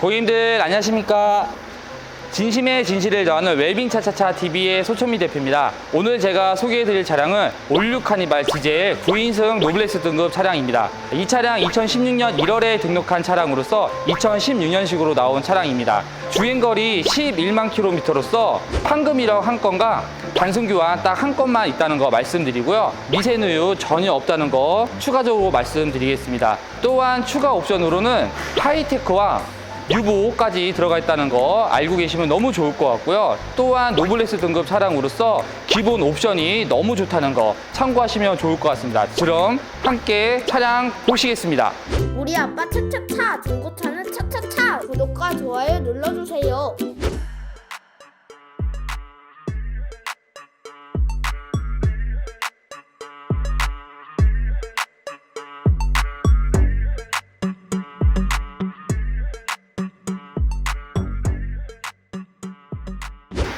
고객님들 안녕하십니까? 진심의 진실을 더하는 웰빙 차차차 TV의 소천미 대표입니다. 오늘 제가 소개해드릴 차량은 올류 카니발 디젤 9인승 노블레스 등급 차량입니다. 이 차량 2016년 1월에 등록한 차량으로서 2016년식으로 나온 차량입니다. 주행거리 11만 킬로미터로서 판금 1억 한 건과 단순 교환 딱 한 건만 있다는 거 말씀드리고요. 미세누유 전혀 없다는 거 추가적으로 말씀드리겠습니다. 또한 추가 옵션으로는 하이테크와 유보까지 들어가 있다는 거 알고 계시면 너무 좋을 것 같고요. 또한 노블레스 등급 차량으로서 기본 옵션이 너무 좋다는 거 참고하시면 좋을 것 같습니다. 그럼 함께 차량 보시겠습니다. 우리 아빠 차차차 중고차는 차차차 구독과 좋아요 눌러주세요.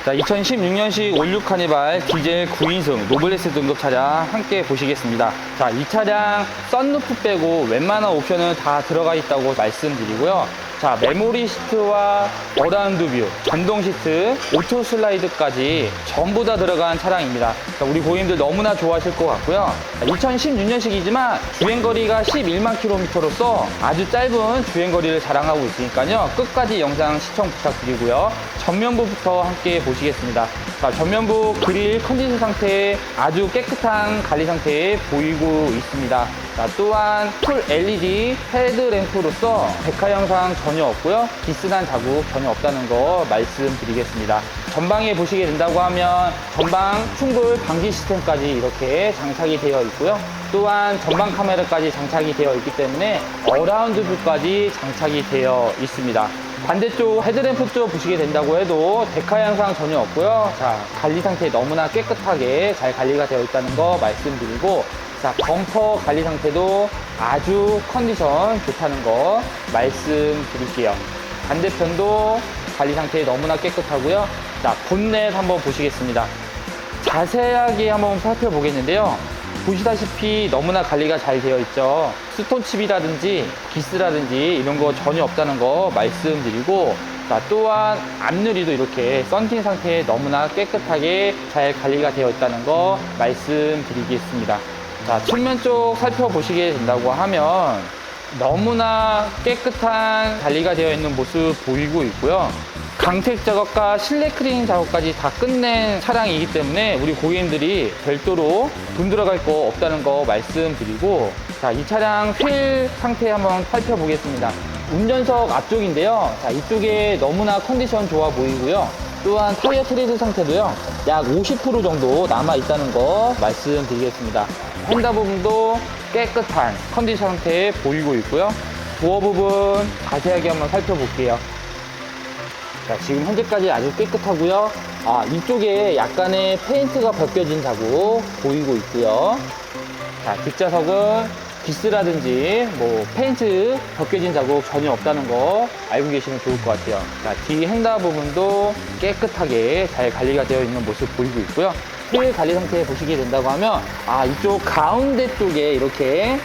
자, 2016년식 올류 카니발 디젤 9인승 노블레스 등급 차량 함께 보시겠습니다. 자, 이 차량 썬루프 빼고 웬만한 옵션은 다 들어가 있다고 말씀드리고요. 자, 메모리 시트와 어라운드 뷰, 전동 시트, 오토 슬라이드까지 전부 다 들어간 차량입니다. 자, 우리 고객님들 너무나 좋아하실 것 같고요. 2016년식이지만 주행거리가 11만 킬로미터로서 아주 짧은 주행거리를 자랑하고 있으니까요. 끝까지 영상 시청 부탁드리고요. 전면부부터 함께 보시겠습니다. 자, 전면부 그릴 컨디션 상태 아주 깨끗한 관리 상태에 보이고 있습니다. 자, 또한 풀 LED 헤드램프로서 백화 영상 전혀 없고요. 기스난 자국 전혀 없다는 거 말씀드리겠습니다. 전방에 보시게 된다고 하면 전방 충돌 방지 시스템까지 이렇게 장착이 되어 있고요. 또한 전방 카메라까지 장착이 되어 있기 때문에 어라운드 뷰까지 장착이 되어 있습니다. 반대쪽 헤드램프 쪽 보시게 된다고 해도 데카 양상 전혀 없고요. 자, 관리 상태 너무나 깨끗하게 잘 관리가 되어 있다는 거 말씀드리고 자, 범퍼 관리 상태도 아주 컨디션 좋다는 거 말씀드릴게요. 반대편도 관리 상태 너무나 깨끗하고요. 자, 본넷 한번 보시겠습니다. 자세하게 한번 살펴보겠는데요. 보시다시피 너무나 관리가 잘 되어 있죠. 스톤칩이라든지 기스라든지 이런 거 전혀 없다는 거 말씀드리고 자, 또한 앞유리도 이렇게 썬팅 상태에 너무나 깨끗하게 잘 관리가 되어 있다는 거 말씀드리겠습니다. 자, 측면 쪽 살펴보시게 된다고 하면 너무나 깨끗한 관리가 되어 있는 모습 보이고 있고요. 강택 작업과 실내 클리닝 작업까지 다 끝낸 차량이기 때문에 우리 고객님들이 별도로 돈 들어갈 거 없다는 거 말씀드리고 자, 이 차량 휠 상태 한번 살펴보겠습니다. 운전석 앞쪽인데요. 자, 이쪽에 너무나 컨디션 좋아 보이고요. 또한 타이어 트레이드 상태도요. 약 50% 정도 남아 있다는 거 말씀드리겠습니다. 휀다 부분도 깨끗한 컨디션 상태에 보이고 있고요. 도어 부분 자세하게 한번 살펴볼게요. 자, 지금 현재까지 아주 깨끗하고요. 아, 이쪽에 약간의 페인트가 벗겨진 자국 보이고 있고요. 자, 뒷좌석은 기스라든지 뭐 페인트 벗겨진 자국 전혀 없다는 거 알고 계시면 좋을 것 같아요. 자, 뒤 핸다 부분도 깨끗하게 잘 관리가 되어 있는 모습 보이고 있고요. 휠 관리 상태 보시게 된다고 하면 아, 이쪽 가운데 쪽에 이렇게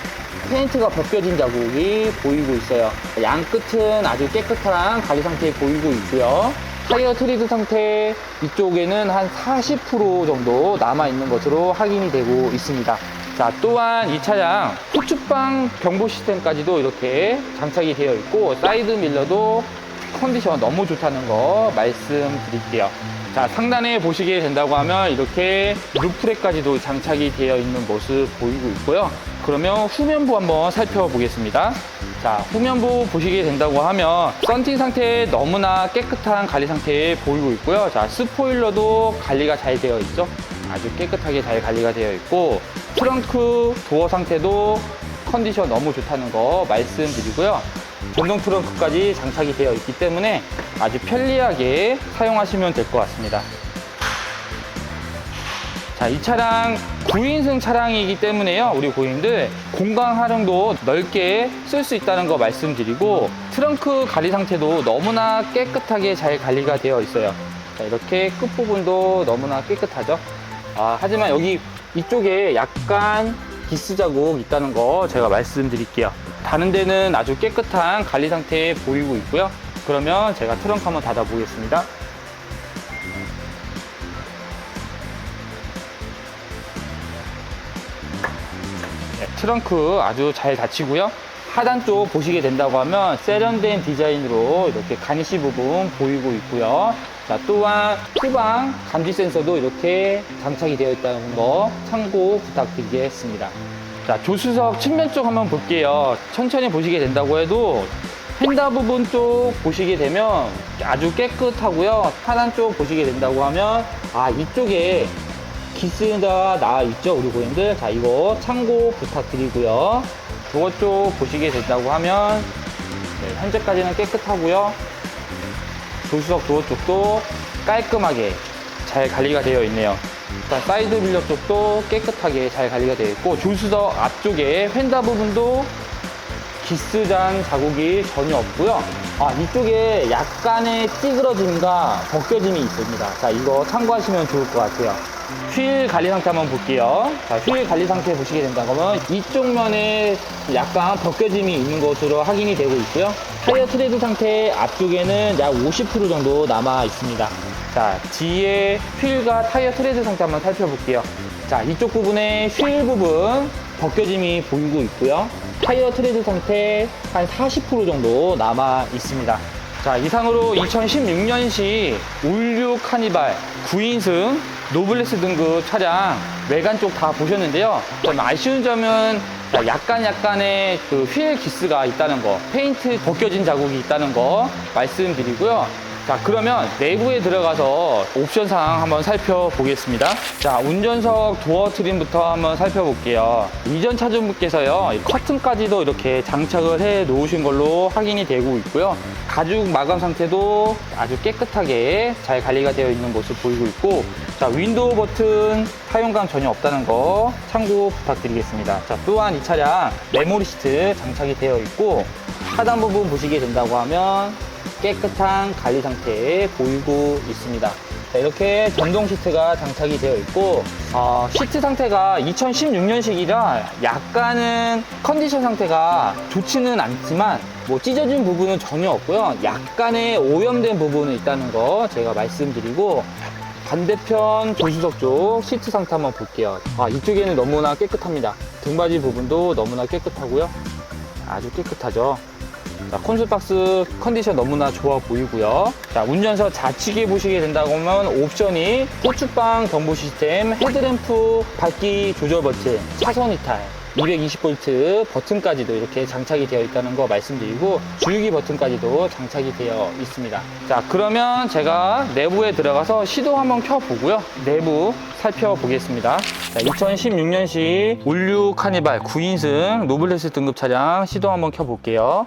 페인트가 벗겨진 자국이 보이고 있어요. 양 끝은 아주 깨끗한 관리 상태에 보이고 있고요. 타이어 트리드 상태 이쪽에는 한 40% 정도 남아 있는 것으로 확인이 되고 있습니다. 자, 또한 이 차량 후측방 경보 시스템까지도 이렇게 장착이 되어 있고 사이드 밀러도 컨디션 너무 좋다는 거 말씀드릴게요. 자, 상단에 보시게 된다고 하면 이렇게 루프렉까지도 장착이 되어 있는 모습 보이고 있고요. 그러면 후면부 한번 살펴보겠습니다. 자, 후면부 보시게 된다고 하면 썬팅 상태 너무나 깨끗한 관리 상태에 보이고 있고요. 자, 스포일러도 관리가 잘 되어 있죠. 아주 깨끗하게 잘 관리가 되어 있고 트렁크 도어 상태도 컨디션 너무 좋다는 거 말씀드리고요. 전동 트렁크까지 장착이 되어 있기 때문에 아주 편리하게 사용하시면 될 것 같습니다. 자, 이 차량 9인승 차량이기 때문에요. 우리 고객님들 공간 활용도 넓게 쓸 수 있다는 거 말씀드리고 트렁크 관리 상태도 너무나 깨끗하게 잘 관리가 되어 있어요. 자, 이렇게 끝부분도 너무나 깨끗하죠. 아, 하지만 여기 이쪽에 약간 기스 자국 있다는 거 제가 말씀드릴게요. 다른 데는 아주 깨끗한 관리 상태에 보이고 있고요. 그러면 제가 트렁크 한번 닫아 보겠습니다. 트렁크 아주 잘 닫히고요. 하단 쪽 보시게 된다고 하면 세련된 디자인으로 이렇게 가니시 부분 보이고 있고요. 자, 또한 후방 감지 센서도 이렇게 장착이 되어 있다는 거 참고 부탁드리겠습니다. 자, 조수석 측면 쪽 한번 볼게요. 천천히 보시게 된다고 해도 휀다 부분 쪽 보시게 되면 아주 깨끗하고요. 하단 쪽 보시게 된다고 하면 아, 이쪽에 기스가 나와 있죠, 우리 고객님들. 자, 이거 참고 부탁드리고요. 그것 쪽 보시게 된다고 하면 네, 현재까지는 깨끗하고요. 조수석 도어 쪽도 깔끔하게 잘 관리가 되어 있네요. 일단 사이드 빌려 쪽도 깨끗하게 잘 관리가 되어 있고 조수석 앞쪽에 휀다 부분도 기스잔 자국이 전혀 없고요. 아, 이쪽에 약간의 찌그러짐과 벗겨짐이 있습니다. 자, 이거 참고하시면 좋을 것 같아요. 휠 관리 상태 한번 볼게요. 자, 휠 관리 상태 보시게 된다면 이쪽 면에 약간 벗겨짐이 있는 것으로 확인이 되고 있고요. 타이어 트레드 상태 앞쪽에는 약 50% 정도 남아 있습니다. 자, 뒤에 휠과 타이어 트레드 상태 한번 살펴볼게요. 자, 이쪽 부분에 휠 부분 벗겨짐이 보이고 있고요. 타이어 트레드 상태 한 40% 정도 남아 있습니다. 자, 이상으로 2016년식 올류 카니발 9인승 노블레스 등급 차량 외관 쪽 다 보셨는데요. 좀 아쉬운 점은 자, 약간 약간의 그 휠 기스가 있다는 거, 페인트 벗겨진 자국이 있다는 거 말씀드리고요. 자, 그러면 내부에 들어가서 옵션 사항 한번 살펴보겠습니다. 자, 운전석 도어 트림부터 한번 살펴볼게요. 이전 차주분께서요, 이 커튼까지도 이렇게 장착을 해 놓으신 걸로 확인이 되고 있고요. 가죽 마감 상태도 아주 깨끗하게 잘 관리가 되어 있는 모습 보이고 있고, 자, 윈도우 버튼 사용감 전혀 없다는 거 참고 부탁드리겠습니다. 자, 또한 이 차량 메모리 시트 장착이 되어 있고, 하단 부분 보시게 된다고 하면 깨끗한 관리 상태에 보이고 있습니다. 자, 이렇게 전동 시트가 장착이 되어 있고 어, 시트 상태가 2016년식이라 약간은 컨디션 상태가 좋지는 않지만 뭐 찢어진 부분은 전혀 없고요. 약간의 오염된 부분은 있다는 거 제가 말씀드리고 반대편 조수석 쪽 시트 상태 한번 볼게요. 아, 이쪽에는 너무나 깨끗합니다. 등받이 부분도 너무나 깨끗하고요. 아주 깨끗하죠. 자, 콘솔 박스 컨디션 너무나 좋아 보이고요. 자, 운전석 좌측에 보시게 된다고 하면 옵션이 후축방 경보 시스템, 헤드램프 밝기 조절 버튼, 차선 이탈, 220V 버튼까지도 이렇게 장착이 되어 있다는 거 말씀드리고 주유기 버튼까지도 장착이 되어 있습니다. 자, 그러면 제가 내부에 들어가서 시도 한번 켜보고요. 내부 살펴보겠습니다. 자, 2016년식 올류 카니발 9인승 노블레스 등급 차량 시도 한번 켜볼게요.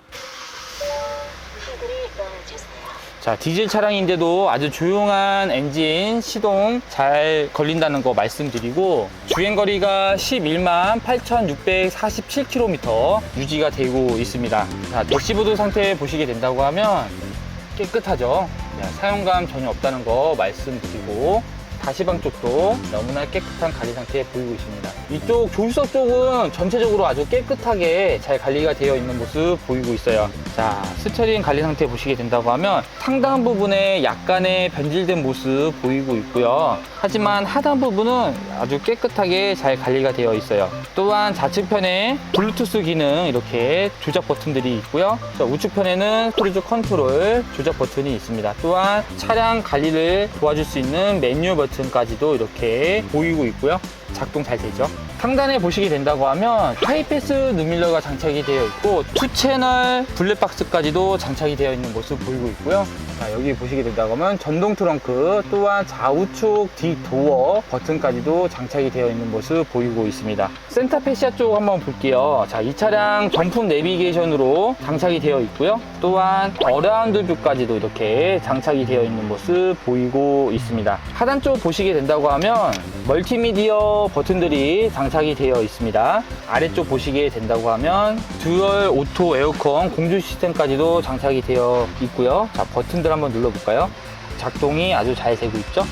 자, 디젤 차량인데도 아주 조용한 엔진 시동 잘 걸린다는 거 말씀드리고 주행거리가 11만 8,647km 유지가 되고 있습니다. 자, 대시보드 상태 보시게 된다고 하면 깨끗하죠. 자, 사용감 전혀 없다는 거 말씀드리고 다시방 쪽도 너무나 깨끗한 관리 상태에 보이고 있습니다. 이쪽 조수석 쪽은 전체적으로 아주 깨끗하게 잘 관리가 되어 있는 모습 보이고 있어요. 자, 스티어링 관리 상태 보시게 된다고 하면 상단 부분에 약간의 변질된 모습 보이고 있고요. 하지만 하단 부분은 아주 깨끗하게 잘 관리가 되어 있어요. 또한 좌측편에 블루투스 기능 이렇게 조작 버튼들이 있고요. 자, 우측편에는 크루즈 컨트롤 조작 버튼이 있습니다. 또한 차량 관리를 도와줄 수 있는 메뉴 버튼 까지도 이렇게 보이고 있고요. 작동 잘 되죠. 상단에 보시게 된다고 하면 하이패스 눈밀러가 장착이 되어 있고 투 채널 블랙박스까지도 장착이 되어 있는 모습 보이고 있고요. 자, 여기 보시게 된다고 하면 전동 트렁크 또한 좌우측 뒷도어 버튼까지도 장착이 되어 있는 모습 보이고 있습니다. 센터 패시아 쪽 한번 볼게요. 자, 이 차량 정품 내비게이션으로 장착이 되어 있고요. 또한 어라운드 뷰까지도 이렇게 장착이 되어 있는 모습 보이고 있습니다. 하단 쪽 보시게 된다고 하면 멀티미디어 버튼들이 장착이 되어 있습니다. 아래쪽 보시게 된다고 하면 듀얼 오토 에어컨 공조 시스템까지도 장착이 되어 있고요. 자, 버튼들 한번 눌러볼까요? 작동이 아주 잘 되고 있죠?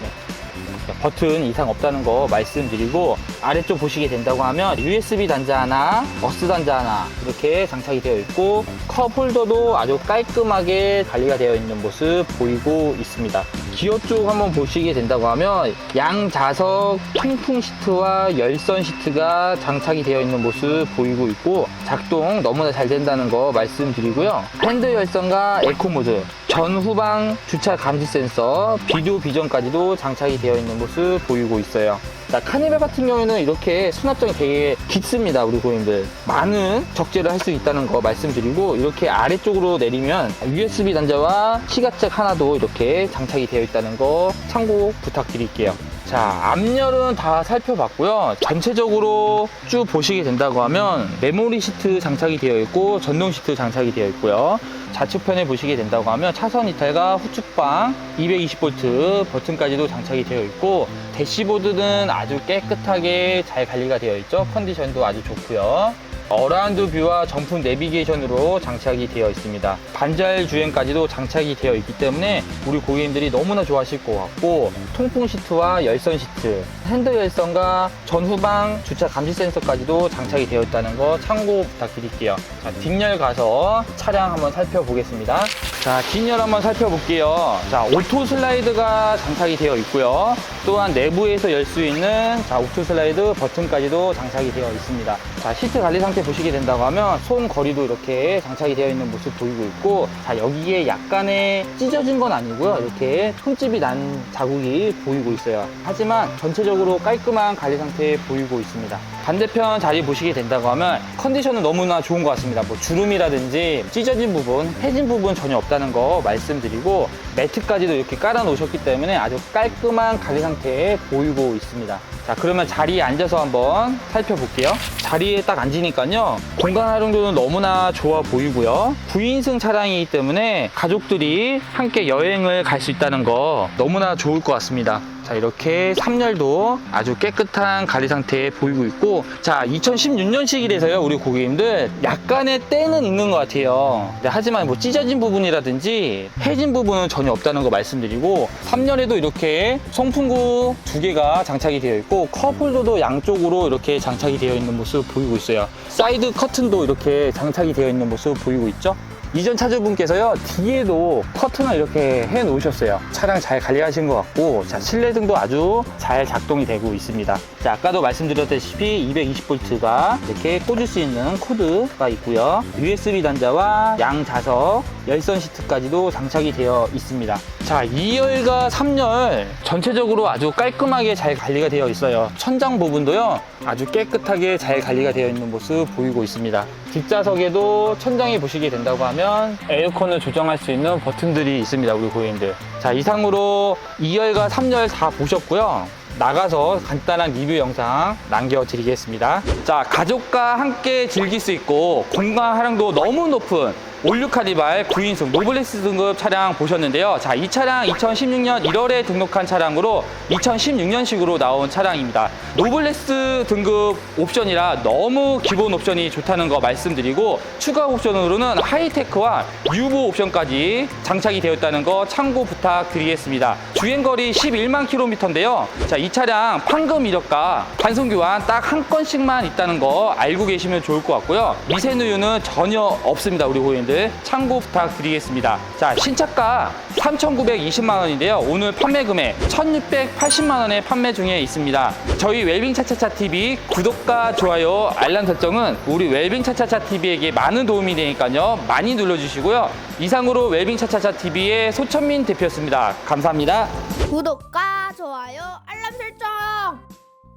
네. 버튼 이상 없다는 거 말씀드리고 아래쪽 보시게 된다고 하면 USB 단자 하나, 어스 단자 하나 이렇게 장착이 되어 있고 컵 홀더도 아주 깔끔하게 관리가 되어 있는 모습 보이고 있습니다. 기어 쪽 한번 보시게 된다고 하면 양자석 통풍 시트와 열선 시트가 장착이 되어 있는 모습 보이고 있고 작동 너무나 잘 된다는 거 말씀드리고요. 핸드 열선과 에코 모드, 전후방 주차 감지 센서, 비디오 비전까지도 장착이 되어 있는 모습 보이고 있어요. 자, 카니발 같은 경우에는 이렇게 수납장이 되게 깊습니다, 우리 고객님들. 많은 적재를 할 수 있다는 거 말씀드리고, 이렇게 아래쪽으로 내리면 USB 단자와 시가책 하나도 이렇게 장착이 되어 있다는 거 참고 부탁드릴게요. 자, 앞열은 다 살펴봤고요. 전체적으로 쭉 보시게 된다고 하면 메모리 시트 장착이 되어 있고, 전동 시트 장착이 되어 있고요. 좌측편에 보시게 된다고 하면 차선 이탈과 후측방 220V 버튼까지도 장착이 되어 있고 대시보드는 아주 깨끗하게 잘 관리가 되어 있죠 컨디션도 아주 좋고요 어라운드 뷰와 정품 내비게이션으로 장착이 되어 있습니다. 반잘 주행까지도 장착이 되어 있기 때문에 우리 고객님들이 너무나 좋아하실 것 같고 통풍 시트와 열선 시트 핸드 열선과 전후방 주차 감지 센서까지도 장착이 되어 있다는 거 참고 부탁드릴게요. 자, 뒷열 가서 차량 한번 살펴보겠습니다 자 뒷열 한번 살펴볼게요. 자 오토 슬라이드가 장착이 되어 있고요. 또한 내부에서 열 수 있는 자 오토 슬라이드 버튼까지도 장착이 되어 있습니다. 자 시트 관리 상태 보시게 된다고 하면 손 거리도 이렇게 장착이 되어 있는 모습 보이고 있고 자 여기에 약간의 찢어진 건 아니고요. 이렇게 흠집이 난 자국이 보이고 있어요. 하지만 전체적으로 깔끔한 관리 상태 보이고 있습니다 반대편 자리 보시게 된다고 하면 컨디션은 너무나 좋은 것 같습니다. 뭐 주름이라든지 찢어진 부분 해진 부분 전혀 없다는 거 말씀드리고 매트까지도 이렇게 깔아 놓으셨기 때문에 아주 깔끔한 관리 상태에 보이고 있습니다. 자 그러면 자리에 앉아서 한번 살펴볼게요. 자리에 딱 앉으니까요. 공간 활용도는 너무나 좋아 보이고요. 9인승 차량이기 때문에 가족들이 함께 여행을 갈 수 있다는 거 너무나 좋을 것 같습니다 자 이렇게 3열도 아주 깨끗한 관리 상태에 보이고 있고 자 2016년식이라서요 우리 고객님들. 약간의 때는 있는 것 같아요. 네, 하지만 뭐 찢어진 부분이라든지 해진 부분은 전혀 없다는 거 말씀드리고 3열에도 이렇게 송풍구 두 개가 장착이 되어 있고 컵홀더도 양쪽으로 이렇게 장착이 되어 있는 모습 보이고 있어요. 사이드 커튼도 이렇게 장착이 되어 있는 모습 보이고 있죠 이전 차주분께서요 뒤에도 커튼을 이렇게 해 놓으셨어요. 차량 잘 관리하신 것 같고 자 실내 등도 아주 잘 작동이 되고 있습니다. 자 아까도 말씀드렸다시피 220V가 이렇게 꽂을 수 있는 코드가 있고요. USB 단자와 양 자석 열선 시트까지도 장착이 되어 있습니다. 자 2열과 3열 전체적으로 아주 깔끔하게 잘 관리가 되어 있어요. 천장 부분도요 아주 깨끗하게 잘 관리가 되어 있는 모습 보이고 있습니다. 뒷좌석에도 천장이 보시게 된다고 하면 에어컨을 조정할 수 있는 버튼들이 있습니다 우리 고객님들. 자 이상으로 2열과 3열 다 보셨고요. 나가서 간단한 리뷰 영상 남겨드리겠습니다. 자 가족과 함께 즐길 수 있고 공간 활용도 너무 높은 올류 카니발 9인승 노블레스 등급 차량 보셨는데요. 자, 이 차량 2016년 1월에 등록한 차량으로 2016년식으로 나온 차량입니다. 노블레스 등급 옵션이라 너무 기본 옵션이 좋다는 거 말씀드리고 추가 옵션으로는 하이테크와 유보 옵션까지 장착이 되었다는 거 참고 부탁드리겠습니다. 주행거리 11만 킬로미터인데요. 자, 이 차량 판금 이력과 단속 교환 딱 한 건씩만 있다는 거 알고 계시면 좋을 것 같고요. 미세누유는 전혀 없습니다. 우리 고객님들. 참고 부탁드리겠습니다. 자, 신차가 3,920만 원인데요. 오늘 판매 금액 1,680만 원에 판매 중에 있습니다. 저희 웰빙 차차차 TV 구독과 좋아요, 알람 설정은 우리 웰빙 차차차 TV에게 많은 도움이 되니까요. 많이 눌러주시고요. 이상으로 웰빙 차차차 TV의 소천민 대표였습니다. 감사합니다. 구독과 좋아요 알람 설정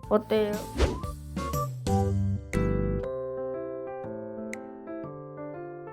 어때요?